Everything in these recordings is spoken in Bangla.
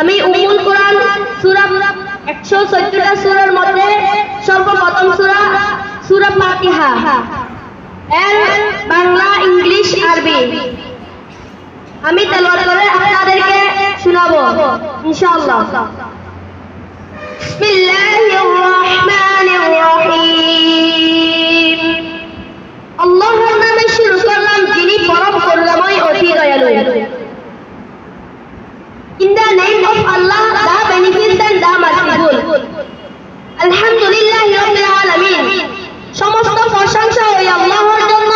আমি উমুল কোরআন সূরা 114টা সূরার মধ্যে সর্বপ্রথম সূরা সূরা ফাতিহা। বাংলা, ইংলিশ, আরবি। আমি তেলাওয়াত করে আপনাদেরকে শোনাবো, ইনশাআল্লাহ রহমানির রহিম আল্লাহর নামে শুরু করলাম যিনি পরম করুণাময় অতি দয়ালু In the name of Allah, the Beneficent, the Merciful. আলহামদুলিল্লাহ রাব্বিল আলামিন সমস্ত প্রশংসা ওই আল্লাহর জন্য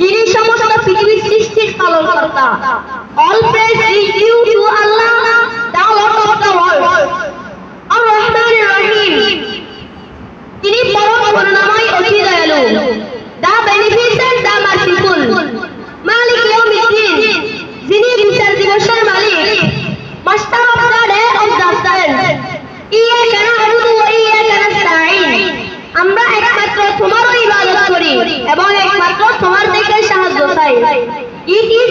যিনি সমস্ত পৃথিবীর সৃষ্টির praise is due to Allah the lord of the world আর রহমানির রহিম তিনি পরম করুণাময় অতি দয়ালু। দ্য বেনিফিসেন্ট দ্য মার্সিফুল মালিক ইয়াউমিদ্দিন, যিনি বিচার দিবসের মালিক। Master of the day of the sun ইয়াকা না'বুদু ওয়া ইয়াকা নাস্তাঈন আমরা একমাত্র তোমারই ইবাদত করি এবং একমাত্র তোমার থেকে সাহায্য চাই। It is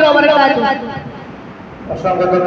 warahmatullahi wabarakatuh